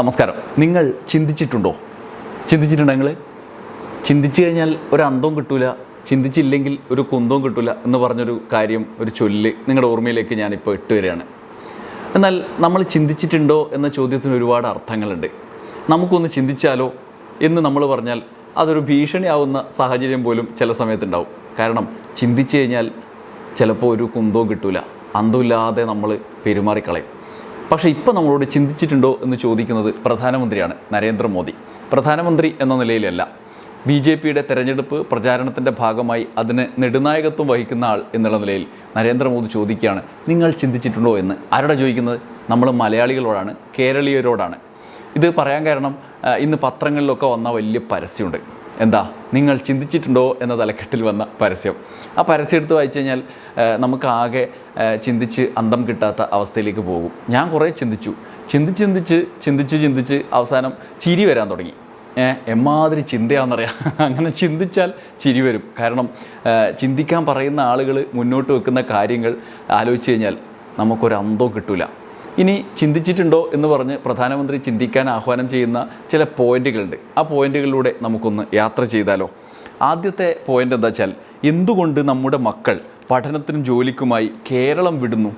നമസ്കാരം. നിങ്ങൾ ചിന്തിച്ചിട്ടുണ്ടോ? ചിന്തിച്ചിട്ടുണ്ടെങ്കിൽ ചിന്തിച്ചു കഴിഞ്ഞാൽ ഒരു അന്തവും കിട്ടൂല ചിന്തിച്ചില്ലെങ്കിൽ ഒരു കുന്തവും കിട്ടൂല എന്ന് പറഞ്ഞൊരു കാര്യം ഒരു ചൊല്ല് നിങ്ങളുടെ ഓർമ്മയിലേക്ക് ഞാനിപ്പോൾ ഇട്ട് വരികയാണ്. എന്നാൽ നമ്മൾ ചിന്തിച്ചിട്ടുണ്ടോ എന്ന ചോദ്യത്തിന് ഒരുപാട് അർത്ഥങ്ങളുണ്ട്. നമുക്കൊന്ന് ചിന്തിച്ചാലോ എന്ന് നമ്മൾ പറഞ്ഞാൽ അതൊരു ഭീഷണിയാവുന്ന സാഹചര്യം പോലും ചില സമയത്തുണ്ടാവും. കാരണം ചിന്തിച്ചു കഴിഞ്ഞാൽ ചിലപ്പോൾ ഒരു കുന്തവും കിട്ടൂല അന്തമില്ലാതെ നമ്മൾ പെരുമാറിക്കളയും. പക്ഷേ ഇപ്പോൾ നമ്മളോട് ചിന്തിച്ചിട്ടുണ്ടോ എന്ന് ചോദിക്കുന്നത് പ്രധാനമന്ത്രിയാണ് നരേന്ദ്രമോദി. പ്രധാനമന്ത്രി എന്ന നിലയിലല്ല. ബി ജെ പിയുടെ തെരഞ്ഞെടുപ്പ് പ്രചാരണത്തിന്റെ ഭാഗമായി അതിന് നെടുനായകത്വം വഹിക്കുന്ന ആൾ എന്നുള്ള നിലയിൽ നരേന്ദ്രമോദി ചോദിക്കുകയാണ് നിങ്ങൾ ചിന്തിച്ചിട്ടുണ്ടോ എന്ന്? ആരോടാ ചോദിക്കുന്നത്? നമ്മൾ മലയാളികളോടാണ് കേരളീയരോടാണ്. ഇത് പറയാൻ കാരണം ഇന്ന് പത്രങ്ങളിലൊക്കെ വന്ന വലിയ പരസ്യമുണ്ട്. എന്താ നിങ്ങൾ ചിന്തിച്ചിട്ടുണ്ടോ എന്ന തലക്കെട്ടിൽ വന്ന പരസ്യം. ആ പരസ്യം എടുത്ത് വായിച്ചു കഴിഞ്ഞാൽ നമുക്കാകെ ചിന്തിച്ച് അന്തം കിട്ടാത്ത അവസ്ഥയിലേക്ക് പോകും. ഞാൻ കുറേ ചിന്തിച്ചു. ചിന്തിച്ച് ചിന്തിച്ച് ചിന്തിച്ച് ചിന്തിച്ച് അവസാനം ചിരി വരാൻ തുടങ്ങി. എമാതിരി ചിന്തയാണെന്നറിയാം. അങ്ങനെ ചിന്തിച്ചാൽ ചിരി വരും. കാരണം ചിന്തിക്കാൻ പറയുന്ന ആളുകൾ മുന്നോട്ട് വെക്കുന്ന കാര്യങ്ങൾ ആലോചിച്ച് കഴിഞ്ഞാൽ നമുക്കൊരന്തോ കിട്ടില്ല കിട്ടൂല. ഇനി ചിന്തിച്ചിട്ടുണ്ടോ എന്ന് പറഞ്ഞ് പ്രധാനമന്ത്രി ചിന്തിക്കാൻ ആഹ്വാനം ചെയ്യുന്ന ചില പോയിന്റുകളുണ്ട്. ആ പോയിന്റുകളിലൂടെ നമുക്കൊന്ന് യാത്ര ചെയ്താലോ? ആദ്യത്തെ പോയിന്റ് എന്താ വെച്ചാൽ എന്തുകൊണ്ട് നമ്മുടെ മക്കൾ പഠനത്തിനും ജോലിക്കുമായി കേരളം വിടുന്നു?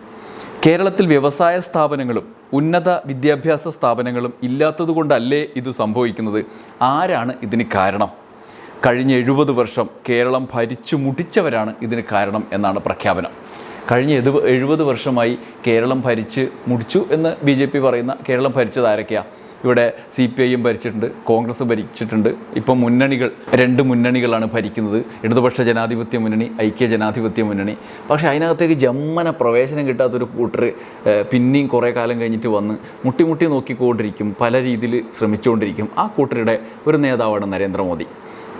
കേരളത്തിൽ വ്യവസായ സ്ഥാപനങ്ങളും ഉന്നത വിദ്യാഭ്യാസ സ്ഥാപനങ്ങളും ഇല്ലാത്തതുകൊണ്ടല്ലേ ഇത് സംഭവിക്കുന്നത്? ആരാണ് ഇതിന് കാരണം? കഴിഞ്ഞ എഴുപത് വർഷം കേരളം ഭരിച്ചു മുടിച്ചവരാണ് ഇതിന് കാരണം എന്നാണ് പ്രഖ്യാപനം. കഴിഞ്ഞ എതു എഴുപത് വർഷമായി കേരളം ഭരിച്ച് മുടിച്ചു എന്ന് ബി ജെ പി പറയുന്ന കേരളം ഭരിച്ചത് ആരൊക്കെയാണ് ഇവിടെ സി പി ഐയും ഭരിച്ചിട്ടുണ്ട് കോൺഗ്രസ് ഭരിച്ചിട്ടുണ്ട്. ഇപ്പം മുന്നണികൾ രണ്ട് മുന്നണികളാണ് ഭരിക്കുന്നത്. ഇടതുപക്ഷ ജനാധിപത്യ മുന്നണി ഐക്യ ജനാധിപത്യ മുന്നണി. പക്ഷേ അതിനകത്തേക്ക് ജമ്മന പ്രവേശനം കിട്ടാത്തൊരു കൂട്ടർ പിന്നെയും കുറേ കാലം കഴിഞ്ഞിട്ട് വന്ന് മുട്ടി മുട്ടി നോക്കിക്കൊണ്ടിരിക്കും പല രീതിയിൽ ശ്രമിച്ചുകൊണ്ടിരിക്കും. ആ കൂട്ടരുടെ ഒരു നേതാവാണ് നരേന്ദ്രമോദി.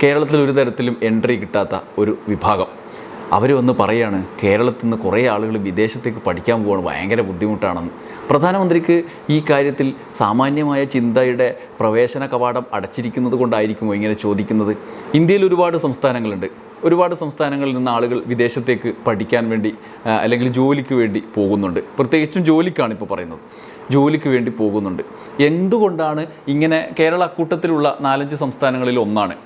കേരളത്തിൽ ഒരു തരത്തിലും എൻട്രി കിട്ടാത്ത ഒരു വിഭാഗം. അവർ വന്ന് പറയാണ് കേരളത്തിൽ നിന്ന് കുറേ ആളുകൾ വിദേശത്തേക്ക് പഠിക്കാൻ പോവാണ് ഭയങ്കര ബുദ്ധിമുട്ടാണെന്ന്. പ്രധാനമന്ത്രിക്ക് ഈ കാര്യത്തിൽ സാമാന്യമായ ചിന്തയുടെ പ്രവേശന കവാടം അടച്ചിരിക്കുന്നത് കൊണ്ടായിരിക്കുമോ ഇങ്ങനെ ചോദിക്കുന്നത്? ഇന്ത്യയിൽ ഒരുപാട് സംസ്ഥാനങ്ങളുണ്ട്. ഒരുപാട് സംസ്ഥാനങ്ങളിൽ നിന്ന് ആളുകൾ വിദേശത്തേക്ക് പഠിക്കാൻ വേണ്ടി അല്ലെങ്കിൽ ജോലിക്ക് വേണ്ടി പോകുന്നുണ്ട്. പ്രത്യേകിച്ചും ജോലിക്കാണ് ഇപ്പോൾ പറയുന്നത്. ജോലിക്ക് വേണ്ടി പോകുന്നുണ്ട്. എന്തുകൊണ്ടാണ് ഇങ്ങനെ കേരള കൂട്ടത്തിലുള്ള നാലഞ്ച് സംസ്ഥാനങ്ങളിൽ ഒന്നാണ്?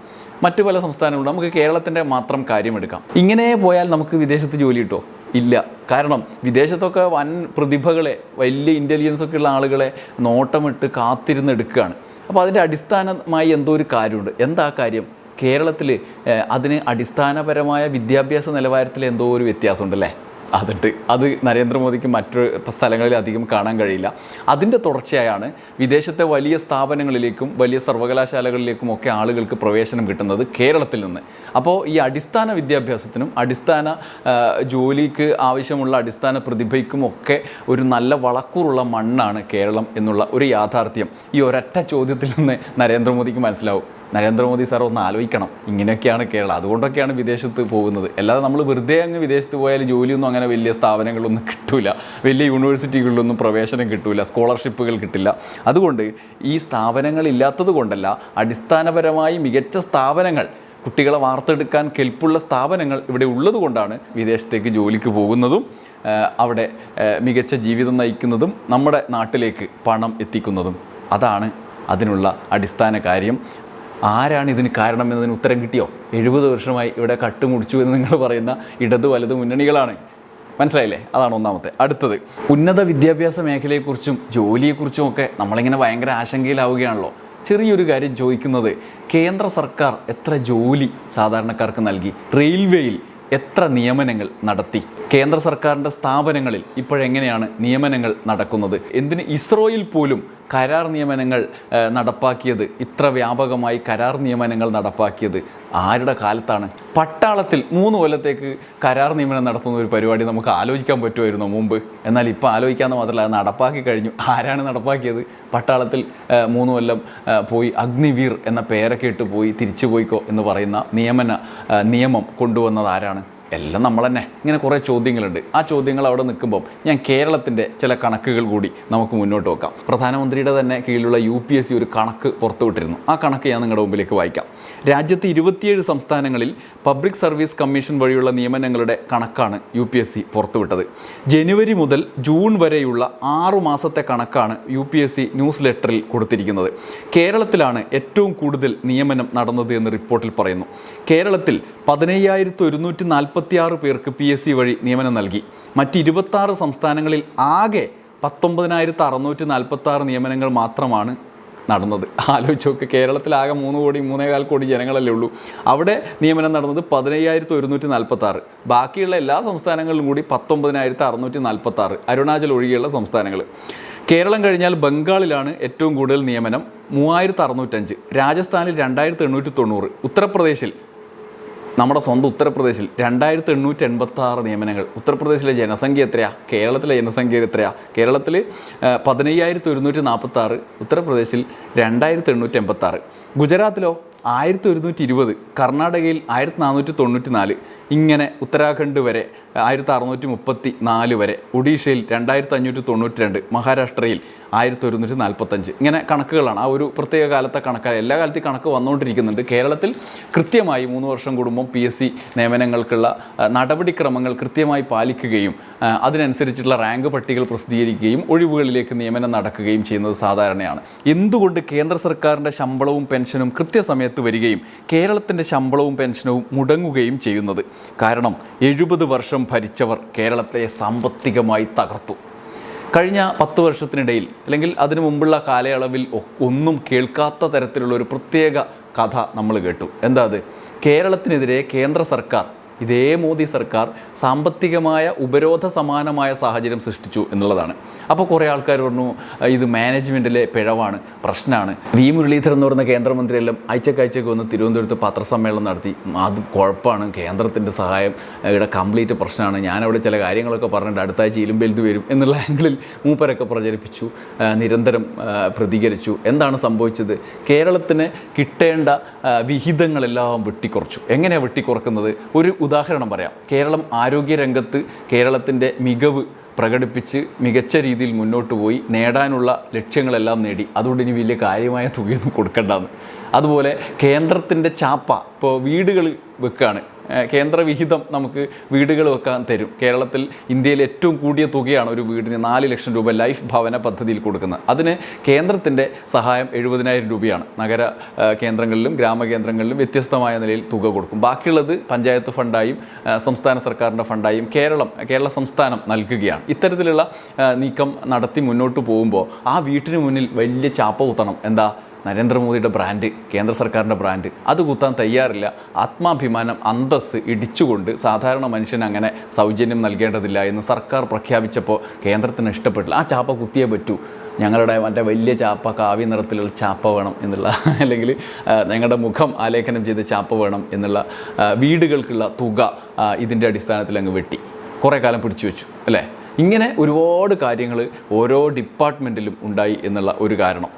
മറ്റു പല സംസ്ഥാനങ്ങളും നമുക്ക് കേരളത്തിന്റെ മാത്രം കാര്യമെടുക്കാം. ഇങ്ങനെ പോയാൽ നമുക്ക് വിദേശത്ത് ജോലി കിട്ടുമോ ഇല്ല. കാരണം വിദേശത്തൊക്കെ വൻ പ്രതിഭകളെ വലിയ ഇന്റലിജൻസ് ഒക്കെ ഉള്ള ആളുകളെ നോട്ടമിട്ട് കാത്തിരുന്ന് എടുക്കുകയാണ്. അപ്പോൾ അതിന്റെ അടിസ്ഥാനമായി എന്തോ ഒരു കാര്യമുണ്ട്. എന്താ കാര്യം? കേരളത്തിൽ അതിന് അടിസ്ഥാനപരമായ വിദ്യാഭ്യാസ നിലവാരത്തിൽ എന്തോ ഒരു വ്യത്യാസമുണ്ട് അല്ലേ അതുണ്ട് അത് നരേന്ദ്രമോദിക്ക് മറ്റു സ്ഥലങ്ങളിൽ അധികം കാണാൻ കഴിയില്ല. അതിന്റെ തുടർച്ചയായാണ് വിദേശത്തെ വലിയ സ്ഥാപനങ്ങളിലേക്കും വലിയ സർവകലാശാലകളിലേക്കും ഒക്കെ ആളുകൾക്ക് പ്രവേശനം കിട്ടുന്നത് കേരളത്തിൽ നിന്ന്. അപ്പോൾ ഈ അടിസ്ഥാന വിദ്യാഭ്യാസത്തിനും അടിസ്ഥാന ജോലിക്ക് ആവശ്യമുള്ള അടിസ്ഥാന പ്രതിഭയ്ക്കും ഒക്കെ ഒരു നല്ല വളക്കൂറുള്ള മണ്ണാണ് കേരളം എന്നുള്ള ഒരു യാഥാർത്ഥ്യം. ഈ ഒരൊറ്റ ചോദ്യത്തിൽ നിന്ന് നരേന്ദ്രമോദിക്ക് മനസ്സിലാവും. നരേന്ദ്രമോദി സാർ ഒന്ന് ആലോചിക്കണം. ഇങ്ങനെയൊക്കെയാണ് കേരളം. അതുകൊണ്ടൊക്കെയാണ് വിദേശത്ത് പോകുന്നത്. അല്ലാതെ നമ്മൾ വെറുതെ അങ്ങ് വിദേശത്ത് പോയാൽ ജോലിയൊന്നും അങ്ങനെ വലിയ സ്ഥാപനങ്ങളൊന്നും കിട്ടില്ല വലിയ യൂണിവേഴ്സിറ്റികളിലൊന്നും പ്രവേശനം കിട്ടില്ല സ്കോളർഷിപ്പുകൾ കിട്ടില്ല. അതുകൊണ്ട് ഈ സ്ഥാപനങ്ങളില്ലാത്തത് കൊണ്ടല്ല അടിസ്ഥാനപരമായി മികച്ച സ്ഥാപനങ്ങൾ കുട്ടികളെ വാർത്തെടുക്കാൻ കെൽപ്പുള്ള സ്ഥാപനങ്ങൾ ഇവിടെ ഉള്ളതുകൊണ്ടാണ് വിദേശത്തേക്ക് ജോലിക്ക് പോകുന്നതും അവിടെ മികച്ച ജീവിതം നയിക്കുന്നതും നമ്മുടെ നാട്ടിലേക്ക് പണം എത്തിക്കുന്നതും. അതാണ് അതിനുള്ള അടിസ്ഥാന കാര്യം. ആരാണ് ഇതിന് കാരണം എന്നതിന് ഉത്തരം കിട്ടിയോ? എഴുപത് വർഷമായി ഇവിടെ കട്ടുമുടിച്ചു എന്ന് നിങ്ങൾ പറയുന്ന ഇടത് വലത് മുന്നണികളാണ്. മനസ്സിലായില്ലേ? അതാണ് ഒന്നാമത്തെ. അടുത്തത് ഉന്നത വിദ്യാഭ്യാസ മേഖലയെക്കുറിച്ചും ജോലിയെക്കുറിച്ചും ഒക്കെ നമ്മളിങ്ങനെ ഭയങ്കര ആശങ്കയിലാവുകയാണല്ലോ. ചെറിയൊരു കാര്യം ചോദിക്കുന്നത് കേന്ദ്ര സർക്കാർ എത്ര ജോലി സാധാരണക്കാർക്ക് നൽകി? റെയിൽവേയിൽ എത്ര നിയമനങ്ങൾ നടത്തി? കേന്ദ്ര സർക്കാരിന്റെ സ്ഥാപനങ്ങളിൽ ഇപ്പോഴെങ്ങനെയാണ് നിയമനങ്ങൾ നടക്കുന്നത്? എന്തിന് ഇസ്രോയിൽ പോലും കരാർ നിയമനങ്ങൾ നടപ്പാക്കിയത് ഇത്ര വ്യാപകമായി കരാർ നിയമനങ്ങൾ നടപ്പാക്കിയത് ആരുടെ കാലത്താണ്? പട്ടാളത്തിൽ മൂന്ന് കൊല്ലത്തേക്ക് കരാർ നിയമനം നടത്തുന്ന ഒരു പരിപാടി നമുക്ക് ആലോചിക്കാൻ പറ്റുമായിരുന്നു മുമ്പ്? എന്നാൽ ഇപ്പോൾ ആലോചിക്കാമെന്ന് മാത്രമല്ല അത് നടപ്പാക്കി കഴിഞ്ഞു. ആരാണ് നടപ്പാക്കിയത്? പട്ടാളത്തിൽ മൂന്ന് കൊല്ലം പോയി അഗ്നിവീർ എന്ന പേരൊക്കെ ഇട്ട് പോയി തിരിച്ചു പോയിക്കോ എന്ന് പറയുന്ന നിയമന നിയമം കൊണ്ടുവന്നത് ആരാണ്? എല്ലാം നമ്മൾ തന്നെ ഇങ്ങനെ കുറേ ചോദ്യങ്ങളുണ്ട്. ആ ചോദ്യങ്ങൾ അവിടെ നിൽക്കുമ്പോൾ ഞാൻ കേരളത്തിന്റെ ചില കണക്കുകൾ കൂടി നമുക്ക് മുന്നോട്ട് വെക്കാം. പ്രധാനമന്ത്രിയുടെ തന്നെ കീഴിലുള്ള യു പി എസ് സി ഒരു കണക്ക് പുറത്തുവിട്ടിരുന്നു ആ കണക്ക് ഞാൻ നിങ്ങളുടെ മുമ്പിലേക്ക് വായിക്കാം. രാജ്യത്ത് ഇരുപത്തിയേഴ് സംസ്ഥാനങ്ങളിൽ പബ്ലിക് സർവീസ് കമ്മീഷൻ വഴിയുള്ള നിയമനങ്ങളുടെ കണക്കാണ് യു പി എസ് സി പുറത്തുവിട്ടത് ജനുവരി മുതൽ ജൂൺ വരെയുള്ള ആറു മാസത്തെ കണക്കാണ് U P S C news ലെറ്ററിൽ കൊടുത്തിരിക്കുന്നത്. കേരളത്തിലാണ് ഏറ്റവും കൂടുതൽ നിയമനം നടന്നത് എന്ന് റിപ്പോർട്ടിൽ പറയുന്നു. കേരളത്തിൽ പതിനയ്യായിരത്തി ഒരുന്നൂറ്റി നാൽപ്പത്തി ആറ് പേർക്ക് പി എസ് സി വഴി നിയമനം നൽകി. മറ്റ് ഇരുപത്താറ് സംസ്ഥാനങ്ങളിൽ ആകെ പത്തൊമ്പതിനായിരത്തി അറുന്നൂറ്റി നാൽപ്പത്തി ആറ് നിയമനങ്ങൾ മാത്രമാണ് നടന്നത്. ആലോചിച്ച് നോക്ക് കേരളത്തിലാകെ മൂന്ന് കോടി മൂന്നേകാൽ കോടി ജനങ്ങളല്ലേ ഉള്ളൂ. അവിടെ നിയമനം നടന്നത് പതിനയ്യായിരത്തി ഒരുന്നൂറ്റി നാൽപ്പത്തി ആറ് ബാക്കിയുള്ള എല്ലാ സംസ്ഥാനങ്ങളിലും കൂടി പത്തൊമ്പതിനായിരത്തി അറുന്നൂറ്റി നാൽപ്പത്തി ആറ് അരുണാചൽ ഒഴികെയുള്ള സംസ്ഥാനങ്ങൾ. കേരളം കഴിഞ്ഞാൽ ബംഗാളിലാണ് ഏറ്റവും കൂടുതൽ നിയമനം മൂവായിരത്തി അറുന്നൂറ്റഞ്ച് രാജസ്ഥാനിൽ രണ്ടായിരത്തി എണ്ണൂറ്റി തൊണ്ണൂറ് ഉത്തർപ്രദേശിൽ നമ്മുടെ സ്വന്തം ഉത്തർപ്രദേശിൽ രണ്ടായിരത്തി എണ്ണൂറ്റി എൺപത്തി ആറ് നിയമനങ്ങൾ. ഉത്തർപ്രദേശിലെ ജനസംഖ്യ എത്രയാ? കേരളത്തിലെ ജനസംഖ്യ എത്രയാ? കേരളത്തിൽ പതിനയ്യായിരത്തി ഒരുന്നൂറ്റി നാൽപ്പത്തി ആറ് ഉത്തർപ്രദേശിൽ രണ്ടായിരത്തി എണ്ണൂറ്റി എൺപത്തി ആറ് ഗുജറാത്തിലോ ആയിരത്തി ഒരുന്നൂറ്റി ഇരുപത് കർണാടകയിൽ ആയിരത്തി നാനൂറ്റി തൊണ്ണൂറ്റി നാല് ഇങ്ങനെ ഉത്തരാഖണ്ഡ് വരെ ആയിരത്തി അറുന്നൂറ്റി മുപ്പത്തി നാല് വരെ. ഒഡീഷയിൽ രണ്ടായിരത്തി അഞ്ഞൂറ്റി തൊണ്ണൂറ്റി രണ്ട് മഹാരാഷ്ട്രയിൽ ആയിരത്തി ഒരുന്നൂറ്റി നാൽപ്പത്തഞ്ച് ഇങ്ങനെ കണക്കുകളാണ്. ആ ഒരു പ്രത്യേക കാലത്തെ കണക്ക് എല്ലാ കാലത്തും കണക്ക് വന്നുകൊണ്ടിരിക്കുന്നുണ്ട്. കേരളത്തിൽ കൃത്യമായി മൂന്ന് വർഷം കൂടുമ്പോൾ പി എസ് സി നിയമനങ്ങൾക്കുള്ള നടപടിക്രമങ്ങൾ കൃത്യമായി പാലിക്കുകയും അതിനനുസരിച്ചുള്ള റാങ്ക് പട്ടികൾ പ്രസിദ്ധീകരിക്കുകയും ഒഴിവുകളിലേക്ക് നിയമനം നടക്കുകയും ചെയ്യുന്നത് സാധാരണയാണ്. എന്തുകൊണ്ട് കേന്ദ്ര സർക്കാരിന്റെ ശമ്പളവും പെൻഷനും കൃത്യസമയത്ത് വരികയും കേരളത്തിന്റെ ശമ്പളവും പെൻഷനും മുടങ്ങുകയും ചെയ്യുന്നത്? കാരണം എഴുപത് വർഷം ഭരിച്ചവർ കേരളത്തെ സാമ്പത്തികമായി തകർത്തു. കഴിഞ്ഞ പത്ത് വർഷത്തിനിടയിൽ അല്ലെങ്കിൽ അതിനു മുമ്പുള്ള കാലയളവിൽ ഒന്നും കേൾക്കാത്ത തരത്തിലുള്ള ഒരു പ്രത്യേക കഥ നമ്മൾ കേട്ടു. എന്താ അത്? കേരളത്തിനെതിരെ കേന്ദ്ര സർക്കാർ ഇതേ മോദി സർക്കാർ സാമ്പത്തികമായ ഉപരോധ സമാനമായ സാഹചര്യം സൃഷ്ടിച്ചു എന്നുള്ളതാണ്. അപ്പോൾ കുറേ ആൾക്കാർ പറഞ്ഞു ഇത് മാനേജ്മെന്റിലെ പിഴവാണ് പ്രശ്നമാണ് വി. മുരളീധരൻ എന്ന് പറയുന്ന കേന്ദ്രമന്ത്രിയെല്ലാം ആഴ്ചക്കാഴ്ചയ്ക്ക് വന്ന് തിരുവനന്തപുരത്ത് പത്രസമ്മേളനം നടത്തി. അത് കുഴപ്പമാണ് കേന്ദ്രത്തിന്റെ സഹായം ഇവിടെ കംപ്ലീറ്റ് പ്രശ്നമാണ് ഞാനവിടെ ചില കാര്യങ്ങളൊക്കെ പറഞ്ഞിട്ട് അടുത്താഴ്ച ആഴ്ച ഇലുമ്പെലുത്ത് വരും എന്നുള്ള ആംഗിളിൽ മൂപ്പരൊക്കെ പ്രചരിപ്പിച്ചു. നിരന്തരം പ്രതികരിച്ചു. എന്താണ് സംഭവിച്ചത്? കേരളത്തിന് കിട്ടേണ്ട വിഹിതങ്ങളെല്ലാം വെട്ടിക്കുറച്ചു. എങ്ങനെയാണ് വെട്ടിക്കുറക്കുന്നത്? ഒരു ഉദാഹരണം പറയാം. കേരളം ആരോഗ്യരംഗത്ത് കേരളത്തിന്റെ മികവ് പ്രകടിപ്പിച്ച് മികച്ച രീതിയിൽ മുന്നോട്ട് പോയി നേടാനുള്ള ലക്ഷ്യങ്ങളെല്ലാം നേടി. അതുകൊണ്ട് ഇനി വലിയ കാര്യമായ തുകയൊന്നും കൊടുക്കണ്ടെന്ന്. അതുപോലെ കേന്ദ്രത്തിന്റെ ചാപ്പ. ഇപ്പോൾ വീടുകൾ വെക്കുകയാണ് ഏഹ് കേന്ദ്ര വിഹിതം നമുക്ക് വീടുകൾ വെക്കാൻ തരും. കേരളത്തിൽ ഇന്ത്യയിൽ ഏറ്റവും കൂടിയ തുകയാണ് ഒരു വീടിന് നാല് ലക്ഷം രൂപ ലൈഫ് ഭവന പദ്ധതിയിൽ കൊടുക്കുന്നത്. അതിന് കേന്ദ്രത്തിന്റെ സഹായം എഴുപതിനായിരം രൂപയാണ്. നഗര കേന്ദ്രങ്ങളിലും ഗ്രാമകേന്ദ്രങ്ങളിലും വ്യത്യസ്തമായ നിലയിൽ തുക കൊടുക്കും. ബാക്കിയുള്ളത് പഞ്ചായത്ത് ഫണ്ടായും സംസ്ഥാന സർക്കാരിന്റെ ഫണ്ടായും കേരളം കേരള സംസ്ഥാനം നൽകുകയാണ്. ഇത്തരത്തിലുള്ള നീക്കം നടത്തി മുന്നോട്ട് പോകുമ്പോൾ ആ വീട്ടിന് മുന്നിൽ വലിയ ചാപ്പ കുത്തണം. എന്താ? നരേന്ദ്രമോദിയുടെ ബ്രാൻഡ് കേന്ദ്ര സർക്കാരിന്റെ ബ്രാൻഡ് അത് കുത്താൻ തയ്യാറില്ല. ആത്മാഭിമാനം അന്തസ് ഇടിച്ചുകൊണ്ട് സാധാരണ മനുഷ്യന് അങ്ങനെ സൗജന്യം നൽകേണ്ടതില്ല എന്ന് സർക്കാർ പ്രഖ്യാപിച്ചപ്പോൾ കേന്ദ്രത്തിന് ഇഷ്ടപ്പെട്ടില്ല. ആ ചാപ്പ കുത്തിയേ പറ്റൂ. ഞങ്ങളുടെ മറ്റേ വലിയ ചാപ്പ കാവ്യ നിറത്തിലുള്ള ചാപ്പ വേണം എന്നുള്ള അല്ലെങ്കിൽ ഞങ്ങളുടെ മുഖം ആലേഖനം ചെയ്ത ചാപ്പ വേണം എന്നുള്ള വീടുകൾക്കുള്ള തുക ഇതിന്റെ അടിസ്ഥാനത്തിൽ അങ്ങ് വെട്ടി. കുറേ കാലം പിടിച്ചു വെച്ചു അല്ലേ? ഇങ്ങനെ ഒരുപാട് കാര്യങ്ങൾ ഓരോ ഡിപ്പാർട്ട്മെന്റിലും ഉണ്ടായി എന്നുള്ള ഒരു കാരണം.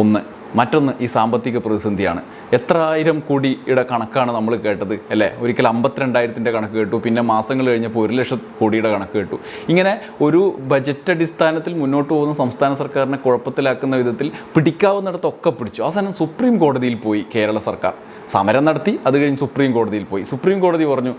ഒന്ന് മറ്റൊന്ന് ഈ സാമ്പത്തിക പ്രതിസന്ധിയാണ്. എത്ര ആയിരം കോടിയുടെ കണക്കാണ് നമ്മൾ കേട്ടത് അല്ലേ? ഒരിക്കൽ അമ്പത്തിരണ്ടായിരത്തിന്റെ കണക്ക് കേട്ടു പിന്നെ മാസങ്ങൾ കഴിഞ്ഞപ്പോൾ ഒരു ലക്ഷം കോടിയുടെ കണക്ക് കേട്ടു. ഇങ്ങനെ ഒരു ബജറ്റ് അടിസ്ഥാനത്തിൽ മുന്നോട്ട് പോകുന്ന സംസ്ഥാന സർക്കാരിനെ കുഴപ്പത്തിലാക്കുന്ന വിധത്തിൽ പിടിക്കാവുന്നിടത്തൊക്കെ പിടിച്ചു. അവസാനം സുപ്രീം കോടതിയിൽ പോയി കേരള സർക്കാർ. സമരം നടത്തി അത് കഴിഞ്ഞ് സുപ്രീം കോടതിയിൽ പോയി. സുപ്രീം കോടതി പറഞ്ഞു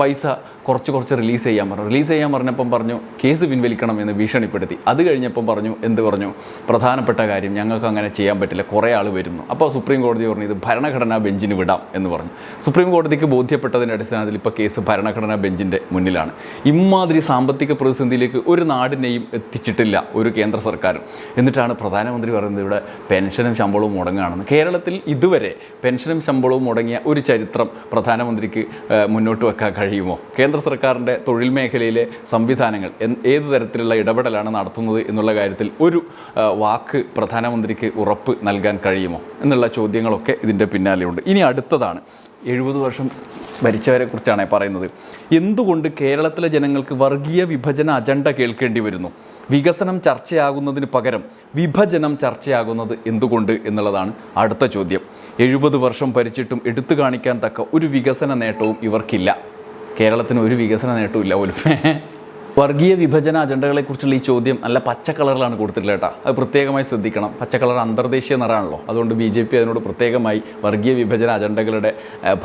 പൈസ കുറച്ച് കുറച്ച് റിലീസ് ചെയ്യാൻ പറഞ്ഞു. റിലീസ് ചെയ്യാൻ പറഞ്ഞപ്പം പറഞ്ഞു കേസ് പിൻവലിക്കണം എന്ന് ഭീഷണിപ്പെടുത്തി. അത് കഴിഞ്ഞപ്പം പറഞ്ഞു എന്ത് പറഞ്ഞു? പ്രധാനപ്പെട്ട കാര്യം ഞങ്ങൾക്ക് അങ്ങനെ ചെയ്യാൻ പറ്റില്ല കുറേ ആൾ വരുന്നു. അപ്പോൾ സുപ്രീം കോടതി പറഞ്ഞു ഇത് ഭരണഘടനാ ബെഞ്ചിന് വിടാം എന്ന് പറഞ്ഞു. സുപ്രീം കോടതിക്ക് ബോധ്യപ്പെട്ടതിന്റെ അടിസ്ഥാനത്തിൽ ഇപ്പോൾ കേസ് ഭരണഘടനാ ബെഞ്ചിന്റെ മുന്നിലാണ്. ഇമാതിരി സാമ്പത്തിക പ്രതിസന്ധിയിലേക്ക് ഒരു നാടിനെയും എത്തിച്ചിട്ടില്ല ഒരു കേന്ദ്ര സർക്കാരും. എന്നിട്ടാണ് പ്രധാനമന്ത്രി പറയുന്നത് ഇവിടെ പെൻഷനും ശമ്പളവും മുടങ്ങുകയാണെന്ന്. കേരളത്തിൽ ഇതുവരെ പെൻഷനും ശമ്പളവും മുടങ്ങിയ ഒരു ചരിത്രം പ്രധാനമന്ത്രിക്ക് മുന്നോട്ട് വെക്കാൻ കഴിയുമോ? കേന്ദ്ര സർക്കാരിന്റെ തൊഴിൽ മേഖലയിലെ സംവിധാനങ്ങൾ ഏത് തരത്തിലുള്ള ഇടപെടലാണ് നടത്തുന്നത് എന്നുള്ള കാര്യത്തിൽ ഒരു വാക്ക് പ്രധാനമന്ത്രിക്ക് ഉറപ്പ് നൽകാൻ കഴിയുമോ? എന്നുള്ള ചോദ്യങ്ങളൊക്കെ ഇതിന്റെ പിന്നാലെയുണ്ട്. ഇനി അടുത്തതാണ്. എഴുപത് വർഷം ഭരിച്ചവരെ കുറിച്ചാണ് പറയുന്നത്. എന്തുകൊണ്ട് കേരളത്തിലെ ജനങ്ങൾക്ക് വർഗീയ വിഭജന അജണ്ട കേൾക്കേണ്ടി വരുന്നു? വികസനം ചർച്ചയാകുന്നതിന് പകരം വിഭജനം ചർച്ചയാകുന്നത് എന്തുകൊണ്ട് എന്നുള്ളതാണ് അടുത്ത ചോദ്യം. എഴുപത് വർഷം ഭരിച്ചിട്ടും എടുത്തു കാണിക്കാൻ തക്ക ഒരു വികസന നേട്ടവും ഇവർക്കില്ല. കേരളത്തിന് ഒരു വികസന നേട്ടവും ഇല്ല പോലും. വർഗീയ വിഭജന അജണ്ടകളെക്കുറിച്ചുള്ള ഈ ചോദ്യം നല്ല പച്ച കളറിലാണ് കൊടുത്തിട്ടുള്ളത് കേട്ടോ. അത് പ്രത്യേകമായി ശ്രദ്ധിക്കണം. പച്ച കളർ അന്തർദേശീയ നിറാണല്ലോ അതുകൊണ്ട് ബി ജെ പി അതിനോട് പ്രത്യേകമായി വർഗീയ വിഭജന അജണ്ടകളുടെ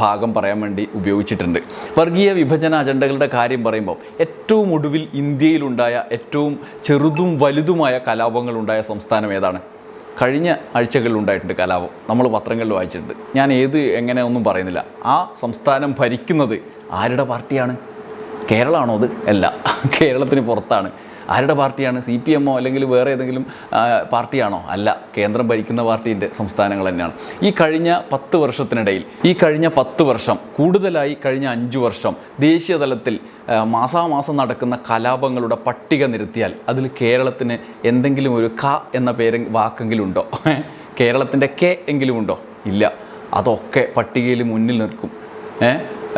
ഭാഗം പറയാൻ വേണ്ടി ഉപയോഗിച്ചിട്ടുണ്ട്. വർഗീയ വിഭജന അജണ്ടകളുടെ കാര്യം പറയുമ്പോൾ ഏറ്റവും ഒടുവിൽ ഇന്ത്യയിലുണ്ടായ ഏറ്റവും ചെറുതും വലുതുമായ കലാപങ്ങളുണ്ടായ സംസ്ഥാനം ഏതാണ്? കഴിഞ്ഞ ആഴ്ചകളിൽ ഉണ്ടായിട്ടുണ്ട് കലാപം. നമ്മൾ പത്രങ്ങളിൽ വായിച്ചിട്ടുണ്ട്. ഞാൻ ഏത് എങ്ങനെ ഒന്നും പറയുന്നില്ല. ആ സംസ്ഥാനം ഭരിക്കുന്നത് ആരുടെ പാർട്ടിയാണ്? കേരളമാണോ അത്? അല്ല. കേരളത്തിന് പുറത്താണ്. ആരുടെ പാർട്ടിയാണ്? സി പി എമ്മോ അല്ലെങ്കിൽ വേറെ ഏതെങ്കിലും പാർട്ടിയാണോ? അല്ല കേന്ദ്രം ഭരിക്കുന്ന പാർട്ടിന്റെ സംസ്ഥാനങ്ങൾ തന്നെയാണ്. ഈ കഴിഞ്ഞ പത്ത് വർഷത്തിനിടയിൽ ഈ കഴിഞ്ഞ പത്ത് വർഷം കൂടുതലായി കഴിഞ്ഞ അഞ്ച് വർഷം ദേശീയ തലത്തിൽ മാസാമാസം നടക്കുന്ന കലാപങ്ങളുടെ പട്ടിക നിരത്തിയാൽ അതിൽ കേരളത്തിന് എന്തെങ്കിലും ഒരു ക എന്ന പേര് വാക്കെങ്കിലും ഉണ്ടോ കേരളത്തിന്റെ കെ എങ്കിലും ഉണ്ടോ ഇല്ല. അതൊക്കെ പട്ടികയിൽ മുന്നിൽ നിൽക്കും. ഏ?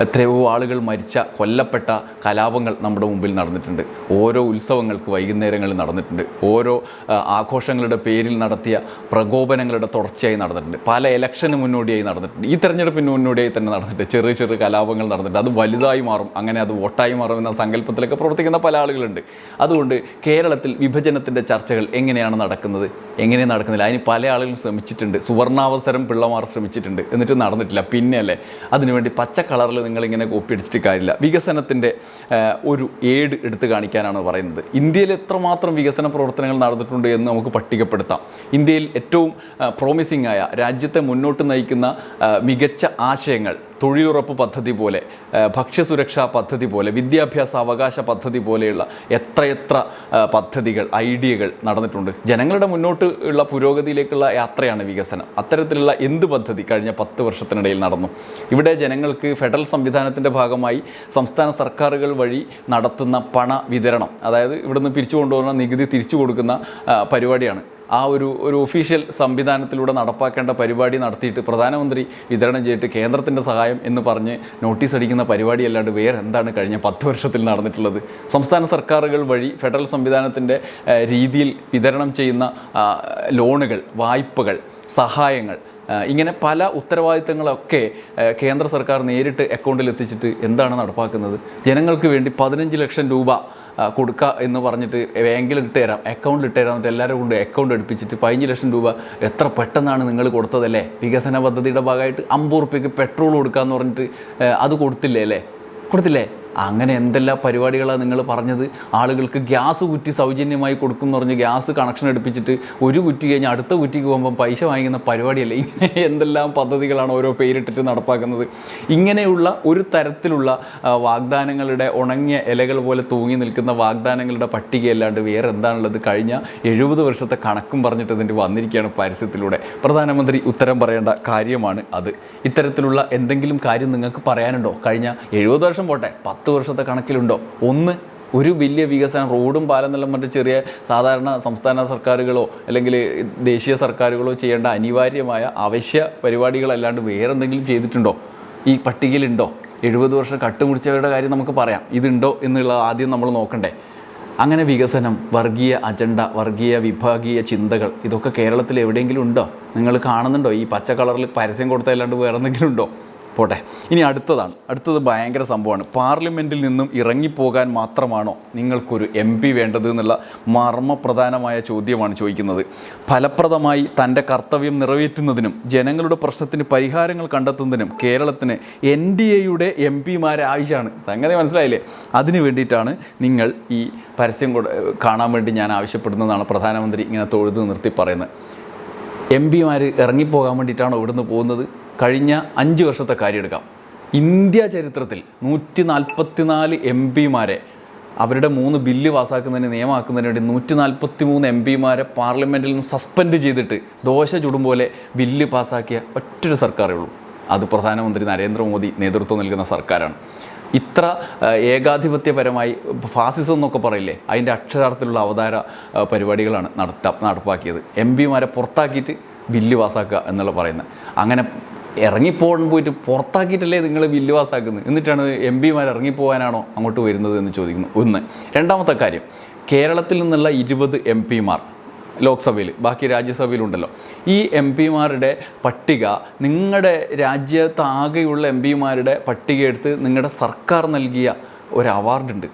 എത്രയോ ആളുകൾ മരിച്ച കൊല്ലപ്പെട്ട കലാപങ്ങൾ നമ്മുടെ മുമ്പിൽ നടന്നിട്ടുണ്ട്. ഓരോ ഉത്സവങ്ങൾക്ക് വൈകുന്നേരങ്ങളിൽ നടന്നിട്ടുണ്ട്. ഓരോ ആഘോഷങ്ങളുടെ പേരിൽ നടത്തിയ പ്രകോപനങ്ങളുടെ തുടർച്ചയായി നടന്നിട്ടുണ്ട്. പല ഇലക്ഷന് മുന്നോടിയായി നടന്നിട്ടുണ്ട്. ഈ തെരഞ്ഞെടുപ്പിന് മുന്നോടിയായി തന്നെ നടന്നിട്ട് ചെറിയ ചെറിയ കലാപങ്ങൾ നടന്നിട്ടുണ്ട്. അത് വലുതായി മാറും. അങ്ങനെ അത് വോട്ടായി മാറും എന്ന സങ്കല്പത്തിലൊക്കെ പ്രവർത്തിക്കുന്ന പല ആളുകളുണ്ട്. അതുകൊണ്ട് കേരളത്തിൽ വിഭജനത്തിന്റെ ചർച്ചകൾ എങ്ങനെയാണ് നടക്കുന്നത്? എങ്ങനെ നടക്കുന്നില്ല അതിന് പല ആളുകളും ശ്രമിച്ചിട്ടുണ്ട്. സുവർണാവസരം പിള്ളമാർ ശ്രമിച്ചിട്ടുണ്ട്. എന്നിട്ട് നടന്നിട്ടില്ല. പിന്നെയല്ലേ? അതിനുവേണ്ടി പച്ച കളറിൽ നിങ്ങളിങ്ങനെ കോപ്പി അടിച്ചിട്ട് കാര്യമില്ല. വികസനത്തിന്റെ ഒരു ഏഡ് എടുത്ത് കാണിക്കാനാണ് പറയുന്നത്. ഇന്ത്യയിൽ എത്രമാത്രം വികസന പ്രവർത്തനങ്ങൾ നടന്നിട്ടുണ്ട് എന്ന് നമുക്ക് പട്ടികപ്പെടുത്താം. ഇന്ത്യയിൽ ഏറ്റവും പ്രോമിസിംഗ് ആയ രാജ്യത്തെ മുന്നോട്ട് നയിക്കുന്ന മികച്ച ആശയങ്ങൾ തൊഴിലുറപ്പ് പദ്ധതി പോലെ ഭക്ഷ്യസുരക്ഷാ പദ്ധതി പോലെ വിദ്യാഭ്യാസ അവകാശ പദ്ധതി പോലെയുള്ള എത്രയെത്ര പദ്ധതികൾ ഐഡിയകൾ നടന്നിട്ടുണ്ട്. ജനങ്ങളുടെ മുന്നോട്ട് ഉള്ള പുരോഗതിയിലേക്കുള്ള യാത്രയാണ് വികസനം. അത്തരത്തിലുള്ള എന്ത് പദ്ധതി കഴിഞ്ഞ പത്ത് വർഷത്തിനിടയിൽ നടന്നു? ഇവിടെ ജനങ്ങൾക്ക് ഫെഡറൽ സംവിധാനത്തിന്റെ ഭാഗമായി സംസ്ഥാന സർക്കാരുകൾ വഴി നടത്തുന്ന പണ വിതരണം അതായത് ഇവിടുന്ന് പിരിച്ചു കൊണ്ടുപോകുന്ന നികുതി തിരിച്ചു കൊടുക്കുന്ന പരിപാടിയാണ്. ആ ഒരു ഒരു ഒഫീഷ്യൽ സംവിധാനത്തിലൂടെ നടപ്പാക്കേണ്ട പരിപാടി നടത്തിയിട്ട് പ്രധാനമന്ത്രി വിതരണം ചെയ്തിട്ട് കേന്ദ്രത്തിന്റെ സഹായം എന്ന് പറഞ്ഞ് നോട്ടീസ് അടിക്കുന്ന പരിപാടി അല്ലാണ്ട് വേറെ എന്താണ് കഴിഞ്ഞ പത്ത് വർഷത്തിൽ നടന്നിട്ടുള്ളത്? സംസ്ഥാന സർക്കാരുകൾ വഴി ഫെഡറൽ സംവിധാനത്തിന്റെ രീതിയിൽ വിതരണം ചെയ്യുന്ന ലോണുകൾ വായ്പകൾ സഹായങ്ങൾ ഇങ്ങനെ പല ഉത്തരവാദിത്തങ്ങളൊക്കെ കേന്ദ്ര സർക്കാർ നേരിട്ട് അക്കൗണ്ടിൽ എത്തിച്ചിട്ട് എന്താണ് നടപ്പാക്കുന്നത്? ജനങ്ങൾക്ക് വേണ്ടി പതിനഞ്ച് ലക്ഷം രൂപ കൊടുക്കുക എന്ന് പറഞ്ഞിട്ട് ബാങ്കിൽ ഇട്ട് തരാം. അക്കൗണ്ടിൽ ഇട്ട് തരാം. എന്നിട്ട് എല്ലാവരും കൊണ്ട് അക്കൗണ്ട് എടുപ്പിച്ചിട്ട് പതിനഞ്ച് ലക്ഷം രൂപ എത്ര പെട്ടെന്നാണ് നിങ്ങൾ കൊടുത്തതല്ലേ? വികസന പദ്ധതിയുടെ ഭാഗമായിട്ട് അമ്പത് റുപ്യക്ക് പെട്രോൾ കൊടുക്കുക എന്ന് പറഞ്ഞിട്ട് അത് കൊടുത്തില്ലേ അല്ലേ? കൊടുത്തില്ലേ? അങ്ങനെ എന്തെല്ലാം പരിപാടികളാണ് നിങ്ങൾ പറഞ്ഞത്? ആളുകൾക്ക് ഗ്യാസ് കുറ്റി സൗജന്യമായി കൊടുക്കും എന്ന് പറഞ്ഞ് ഗ്യാസ് കണക്ഷൻ എടുപ്പിച്ചിട്ട് ഒരു കുറ്റി കഴിഞ്ഞ് അടുത്ത കുറ്റിക്ക് പോകുമ്പം പൈസ വാങ്ങിക്കുന്ന പരിപാടിയല്ലേ? ഇങ്ങനെ എന്തെല്ലാം പദ്ധതികളാണ് ഓരോ പേരിട്ടിട്ട് നടപ്പാക്കുന്നത്? ഇങ്ങനെയുള്ള ഒരു തരത്തിലുള്ള വാഗ്ദാനങ്ങളുടെ ഉണങ്ങിയ ഇലകൾ പോലെ തൂങ്ങി നിൽക്കുന്ന വാഗ്ദാനങ്ങളുടെ പട്ടികയല്ലാണ്ട് വേറെ എന്താണുള്ളത് കഴിഞ്ഞ എഴുപത് വർഷത്തെ കണക്കും പറഞ്ഞിട്ട് ഇതിന്റെ വന്നിരിക്കുകയാണ് പരസ്യത്തിലൂടെ. പ്രധാനമന്ത്രി ഉത്തരം പറയേണ്ട കാര്യമാണ് അത്. ഇത്തരത്തിലുള്ള എന്തെങ്കിലും കാര്യം നിങ്ങൾക്ക് പറയാനുണ്ടോ? കഴിഞ്ഞ എഴുപത് വർഷം പോട്ടെ പത്ത് വർഷത്തെ കണക്കിലുണ്ടോ? ഒന്ന് ഒരു വലിയ വികസനം റോഡും പാലം എന്നെല്ലാം മറ്റു ചെറിയ സാധാരണ സംസ്ഥാന സർക്കാരുകളോ അല്ലെങ്കിൽ ദേശീയ സർക്കാരുകളോ ചെയ്യേണ്ട അനിവാര്യമായ അവശ്യ പരിപാടികളല്ലാണ്ട് വേറെ എന്തെങ്കിലും ചെയ്തിട്ടുണ്ടോ? ഈ പട്ടികയിലുണ്ടോ? എഴുപത് വർഷം കട്ടുമുടിച്ചവരുടെ കാര്യം നമുക്ക് പറയാം. ഇതുണ്ടോ എന്നുള്ളത് ആദ്യം നമ്മൾ നോക്കണ്ടേ. അങ്ങനെ വികസനം വർഗീയ അജണ്ട വർഗീയ വിഭാഗീയ ചിന്തകൾ ഇതൊക്കെ കേരളത്തിൽ എവിടെയെങ്കിലും ഉണ്ടോ? നിങ്ങൾ കാണുന്നുണ്ടോ? ഈ പച്ച കളറിൽ പരസ്യം കൊടുത്തല്ലാണ്ട് വേറെ എന്തെങ്കിലും ഉണ്ടോ? പോട്ടെ. ഇനി അടുത്തതാണ്. അടുത്തത് ഭയങ്കര സംഭവമാണ്. പാർലമെന്റിൽ നിന്നും ഇറങ്ങിപ്പോകാൻ മാത്രമാണോ നിങ്ങൾക്കൊരു എം പി വേണ്ടത് എന്നുള്ള മർമ്മപ്രധാനമായ ചോദ്യമാണ് ചോദിക്കുന്നത്. ഫലപ്രദമായി തന്റെ കർത്തവ്യം നിറവേറ്റുന്നതിനും ജനങ്ങളുടെ പ്രശ്നത്തിന് പരിഹാരങ്ങൾ കണ്ടെത്തുന്നതിനും കേരളത്തിന് എൻ ഡി എയുടെ എം പിമാരെ ആവശ്യമാണ്. സംഗതി മനസ്സിലായില്ലേ? അതിന് വേണ്ടിയിട്ടാണ് നിങ്ങൾ ഈ പരസ്യം കാണാൻ വേണ്ടി ഞാൻ ആവശ്യപ്പെടുന്നതാണ് പ്രധാനമന്ത്രി ഇങ്ങനെ തൊഴുത് നിർത്തി പറയുന്നത്. എം പിമാർ ഇറങ്ങിപ്പോകാൻ വേണ്ടിയിട്ടാണോ ഇവിടുന്ന് പോകുന്നത്? കഴിഞ്ഞ അഞ്ച് വർഷത്തെ കാര്യം എടുക്കാം ഇന്ത്യ ചരിത്രത്തിൽ നൂറ്റി നാൽപ്പത്തിനാല് എം പിമാരെ അവരുടെ മൂന്ന് ബില്ല് പാസ്സാക്കുന്നതിന് നിയമമാക്കുന്നതിന് വേണ്ടി നൂറ്റി നാൽപ്പത്തി മൂന്ന് എം പിമാരെ പാർലമെന്റിൽ നിന്ന് സസ്പെൻഡ് ചെയ്തിട്ട് ദോശ ചുടും പോലെ ബില്ല് പാസ്സാക്കിയ ഒറ്റൊരു സർക്കാരേ ഉള്ളൂ. അത് പ്രധാനമന്ത്രി നരേന്ദ്രമോദി നേതൃത്വം നൽകുന്ന സർക്കാരാണ്. ഇത്ര ഏകാധിപത്യപരമായി ഫാസിസം എന്നൊക്കെ പറയില്ലേ അതിന്റെ അക്ഷരാർത്ഥത്തിലുള്ള അവതാര പരിപാടികളാണ് നടത്ത നടപ്പാക്കിയത്. എം പിമാരെ പുറത്താക്കിയിട്ട് ബില്ല് പാസ്സാക്കുക എന്നുള്ള പറയുന്നത്. അങ്ങനെ ഇറങ്ങിപ്പോകാൻ പോയിട്ട് പുറത്താക്കിയിട്ടല്ലേ നിങ്ങൾ ബില്ല് പാസ്സാക്കുന്നത് എന്നിട്ടാണ് എം പിമാർ ഇറങ്ങിപ്പോകാനാണോ അങ്ങോട്ട് വരുന്നത് എന്ന് ചോദിക്കുന്നു. ഒന്ന്. രണ്ടാമത്തെ കാര്യം കേരളത്തിൽ നിന്നുള്ള ഇരുപത് എം പിമാർ ലോക്സഭയിൽ ബാക്കി രാജ്യസഭയിലുണ്ടല്ലോ. ഈ എം പിമാരുടെ പട്ടിക നിങ്ങളുടെ രാജ്യത്താകെയുള്ള എം പിമാരുടെ പട്ടിക എടുത്ത് നിങ്ങളുടെ സർക്കാർ നൽകിയ ഒരു അവാർഡുണ്ട്.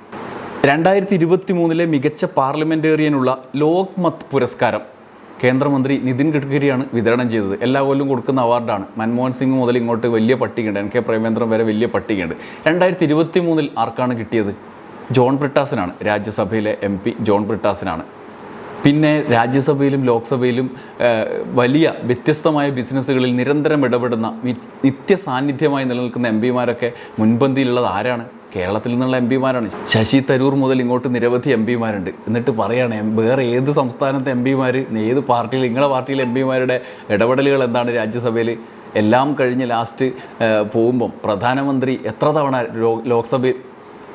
രണ്ടായിരത്തി ഇരുപത്തി മൂന്നിലെ മികച്ച പാർലമെന്റേറിയനുള്ള ലോക്മത് പുരസ്കാരം കേന്ദ്രമന്ത്രി നിതിൻ ഗഡ്കരിയാണ് വിതരണം ചെയ്തത്. എല്ലാ കൊല്ലം കൊടുക്കുന്ന അവാർഡാണ്. മൻമോഹൻ സിംഗ് മുതൽ ഇങ്ങോട്ട് വലിയ പട്ടികയുണ്ട്. എൻ കെ പ്രേമേന്ദ്രൻ വരെ വലിയ പട്ടികയുണ്ട്. രണ്ടായിരത്തി ഇരുപത്തി മൂന്നിൽ ആർക്കാണ് കിട്ടിയത്? ജോൺ ബ്രിട്ടാസിനാണ്. രാജ്യസഭയിലെ എം പി ജോൺ ബ്രിട്ടാസിനാണ്. പിന്നെ രാജ്യസഭയിലും ലോക്സഭയിലും വലിയ വ്യത്യസ്തമായ ബിസിനസ്സുകളിൽ നിരന്തരം ഇടപെടുന്ന നിത്യ സാന്നിധ്യമായി നിലനിൽക്കുന്ന എം പിമാരൊക്കെ മുൻപന്തിയിലുള്ളത് ആരാണ്? കേരളത്തിൽ നിന്നുള്ള എം പിമാരാണ്. ശശി തരൂർ മുതൽ ഇങ്ങോട്ട് നിരവധി എം പിമാരുണ്ട്. എന്നിട്ട് പറയാണ് വേറെ ഏത് സംസ്ഥാനത്തെ എം പിമാർ ഏത് പാർട്ടിയിൽ നിങ്ങളുടെ പാർട്ടിയിലെ എം പിമാരുടെ ഇടപെടലുകൾ എന്താണ് രാജ്യസഭയിൽ എല്ലാം കഴിഞ്ഞ് ലാസ്റ്റ് പോകുമ്പം പ്രധാനമന്ത്രി എത്ര തവണ ലോക്സഭയിൽ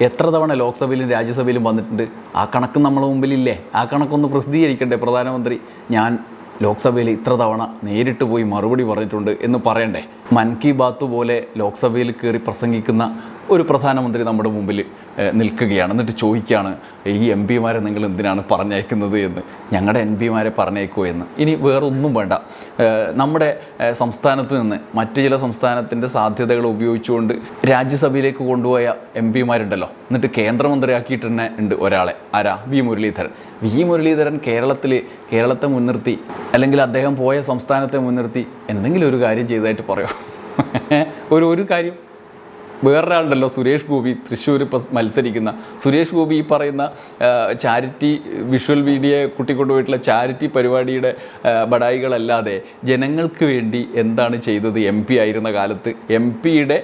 എത്ര തവണ ലോക്സഭയിലും രാജ്യസഭയിലും വന്നിട്ടുണ്ട്? ആ കണക്ക് നമ്മളെ മുമ്പിലില്ലേ? ആ കണക്കൊന്ന് പ്രസിദ്ധീകരിക്കണ്ടേ പ്രധാനമന്ത്രി? ഞാൻ ലോക്സഭയിൽ ഇത്ര തവണ നേരിട്ട് പോയി മറുപടി പറഞ്ഞിട്ടുണ്ട് എന്ന് പറയണ്ടേ? മൻ കി ബാത്ത് പോലെ ലോക്സഭയിൽ കയറി പ്രസംഗിക്കുന്ന ഒരു പ്രധാനമന്ത്രി നമ്മുടെ മുമ്പിൽ നിൽക്കുകയാണ്. എന്നിട്ട് ചോദിക്കുകയാണ് ഈ എം പിമാരെ നിങ്ങൾ എന്തിനാണ് പറഞ്ഞയക്കുന്നത് എന്ന്? ഞങ്ങളുടെ എം പിമാരെ പറഞ്ഞേക്കോ എന്ന്. ഇനി വേറൊന്നും വേണ്ട. നമ്മുടെ സംസ്ഥാനത്ത് നിന്ന് മറ്റു ചില സംസ്ഥാനത്തിന്റെ സാധ്യതകൾ ഉപയോഗിച്ചുകൊണ്ട് രാജ്യസഭയിലേക്ക് കൊണ്ടുപോയ എം പിമാരുണ്ടല്ലോ. എന്നിട്ട് കേന്ദ്രമന്ത്രിയാക്കിയിട്ട് തന്നെ ഉണ്ട് ഒരാളെ. ആരാ? വി. മുരളീധരൻ. വി. മുരളീധരൻ കേരളത്തിൽ കേരളത്തെ മുൻനിർത്തി അല്ലെങ്കിൽ അദ്ദേഹം പോയ സംസ്ഥാനത്തെ മുൻനിർത്തി എന്തെങ്കിലും ഒരു കാര്യം ചെയ്തതായിട്ട് പറയോ? ഒരു ഒരു കാര്യം വേറൊരാളുണ്ടല്ലോ സുരേഷ് ഗോപി തൃശ്ശൂർ ഇപ്പം മത്സരിക്കുന്ന. സുരേഷ് ഗോപി ഈ പറയുന്ന ചാരിറ്റി വിഷ്വൽ വീഡിയോ കൂട്ടിക്കൊണ്ടുപോയിട്ടുള്ള ചാരിറ്റി പരിപാടിയുടെ ബടായികളല്ലാതെ ജനങ്ങൾക്ക് വേണ്ടി എന്താണ് ചെയ്തത് എം പി ആയിരുന്ന കാലത്ത്? എം പിയുടെ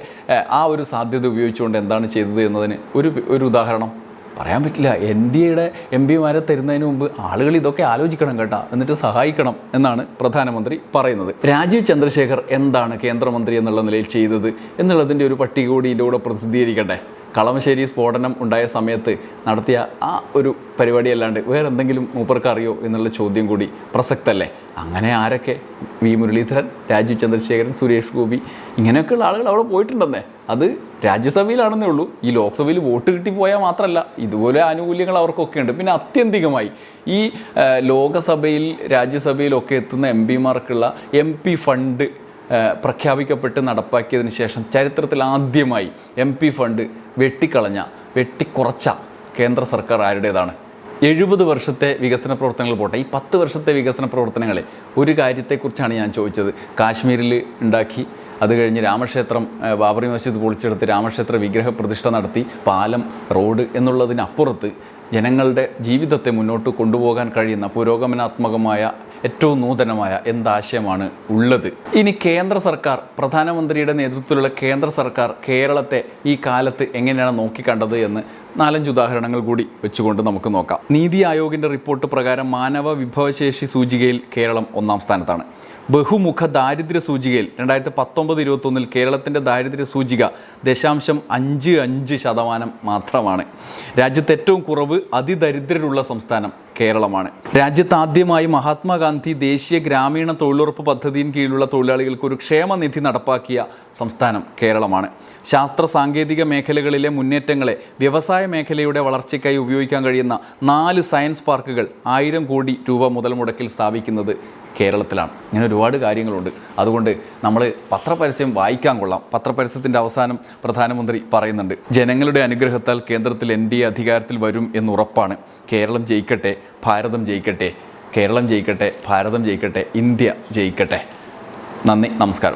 ആ ഒരു സാധ്യത ഉപയോഗിച്ചുകൊണ്ട് എന്താണ് ചെയ്തത് എന്നതിന് ഒരു ഒരു ഉദാഹരണം. പറയാൻ പറ്റില്ല. എൻ ഡി എയുടെ എം പിമാരെ തരുന്നതിന് മുമ്പ് ആളുകൾ ഇതൊക്കെ ആലോചിക്കണം കേട്ടോ. എന്നിട്ട് സഹായിക്കണം എന്നാണ് പ്രധാനമന്ത്രി പറയുന്നത്. രാജീവ് ചന്ദ്രശേഖർ എന്താണ് കേന്ദ്രമന്ത്രി എന്നുള്ള നിലയിൽ ചെയ്തത് എന്നുള്ളതിന്റെ ഒരു പട്ടിക കൂടി ഇതിന്റെ കൂടെ പ്രസിദ്ധീകരിക്കട്ടെ? കളമശ്ശേരി സ്ഫോടനം ഉണ്ടായ സമയത്ത് നടത്തിയ ആ ഒരു പരിപാടി അല്ലാണ്ട് വേറെ എന്തെങ്കിലും മൂപ്പർക്ക് അറിയോ എന്നുള്ള ചോദ്യം കൂടി പ്രസക്തല്ലേ? അങ്ങനെ ആരൊക്കെ? വി. മുരളീധരൻ രാജീവ് ചന്ദ്രശേഖരൻ സുരേഷ് ഗോപി ഇങ്ങനെയൊക്കെയുള്ള ആളുകൾ അവിടെ പോയിട്ടുണ്ടെന്നേ. അത് രാജ്യസഭയിലാണെന്നേ ഉള്ളൂ. ഈ ലോക്സഭയിൽ വോട്ട് കിട്ടിപ്പോയാൽ മാത്രമല്ല ഇതുപോലെ ആനുകൂല്യങ്ങൾ അവർക്കൊക്കെ ഉണ്ട്. പിന്നെ അത്യന്തികമായി ഈ ലോകസഭയിൽ രാജ്യസഭയിലൊക്കെ എത്തുന്ന എം പിമാർക്കുള്ള എം പി ഫണ്ട് പ്രഖ്യാപിക്കപ്പെട്ട് നടപ്പാക്കിയതിന് ശേഷം ചരിത്രത്തിൽ ആദ്യമായി എം പി ഫണ്ട് വെട്ടിക്കളഞ്ഞ വെട്ടിക്കുറച്ച കേന്ദ്ര സർക്കാർ ആരുടേതാണ്? എഴുപത് വർഷത്തെ വികസന പ്രവർത്തനങ്ങൾ പോട്ടെ. ഈ പത്ത് വർഷത്തെ വികസന പ്രവർത്തനങ്ങളെ ഒരു കാര്യത്തെക്കുറിച്ചാണ് ഞാൻ ചോദിച്ചത്. കാശ്മീരിൽ ഉണ്ടാക്കി അത് കഴിഞ്ഞ് രാമക്ഷേത്രം ബാബറി മസ്ജിദ് പൊളിച്ചെടുത്ത് രാമക്ഷേത്ര വിഗ്രഹ പ്രതിഷ്ഠ നടത്തി പാലം റോഡ് എന്നുള്ളതിനപ്പുറത്ത് ജനങ്ങളുടെ ജീവിതത്തെ മുന്നോട്ട് കൊണ്ടുപോകാൻ കഴിയുന്ന പുരോഗമനാത്മകമായ ഏറ്റവും നൂതനമായ എന്താശയമാണ് ഉള്ളത്. ഇനി കേന്ദ്ര സർക്കാർ പ്രധാനമന്ത്രിയുടെ നേതൃത്വത്തിലുള്ള കേന്ദ്ര സർക്കാർ കേരളത്തെ ഈ കാലത്ത് എങ്ങനെയാണ് നോക്കിക്കണ്ടത് എന്ന് നാലഞ്ച് ഉദാഹരണങ്ങൾ കൂടി വെച്ചുകൊണ്ട് നമുക്ക് നോക്കാം. നീതി ആയോഗിന്റെ റിപ്പോർട്ട് പ്രകാരം മാനവ വിഭവശേഷി സൂചികയിൽ കേരളം ഒന്നാം സ്ഥാനത്താണ്. ബഹുമുഖ ദാരിദ്ര്യ സൂചികയിൽ രണ്ടായിരത്തി പത്തൊമ്പത് ഇരുപത്തൊന്നിൽ കേരളത്തിന്റെ ദാരിദ്ര്യ സൂചിക ദശാംശം അഞ്ച് അഞ്ച് ശതമാനം മാത്രമാണ്. രാജ്യത്ത് ഏറ്റവും കുറവ് അതിദരിദ്രരുള്ള സംസ്ഥാനം കേരളമാണ്. രാജ്യത്ത് ആദ്യമായി മഹാത്മാഗാന്ധി ദേശീയ ഗ്രാമീണ തൊഴിലുറപ്പ് പദ്ധതിயின் കീഴിലുള്ള തൊഴിലാളികൾക്ക് ഒരു ക്ഷേമനിധി നടപ്പാക്കിയ സംസ്ഥാനം കേരളമാണ്. ശാസ്ത്ര സാങ്കേതിക മേഖലകളിലെ മുന്നേറ്റങ്ങളെ വ്യവസായ മേഖലയുടെ വളർച്ചയ്ക്കായി ഉപയോഗിക്കാൻ കഴിയുന്ന നാല് സയൻസ് പാർക്കുകൾ ആയിരം കോടി രൂപ മുതൽ മുടക്കിൽ സ്ഥാപിക്കുന്നത് കേരളത്തിലാണ്. ഇങ്ങനെ ഒരുപാട് കാര്യങ്ങളുണ്ട്. അതുകൊണ്ട് നമ്മൾ പത്രപരസ്യം വായിക്കാൻ കൊള്ളാം. പത്രപരസ്യത്തിന്റെ അവസാനം പ്രധാനമന്ത്രി പറയുന്നുണ്ട് ജനങ്ങളുടെ അനുഗ്രഹത്താൽ കേന്ദ്രത്തിൽ എൻ ഡി എ അധികാരത്തിൽ വരും എന്നുറപ്പാണ്. കേരളം ജയിക്കട്ടെ ഭാരതം ജയിക്കട്ടെ കേരളം ജയിക്കട്ടെ ഭാരതം ജയിക്കട്ടെ ഇന്ത്യ ജയിക്കട്ടെ. നന്ദി നമസ്കാരം.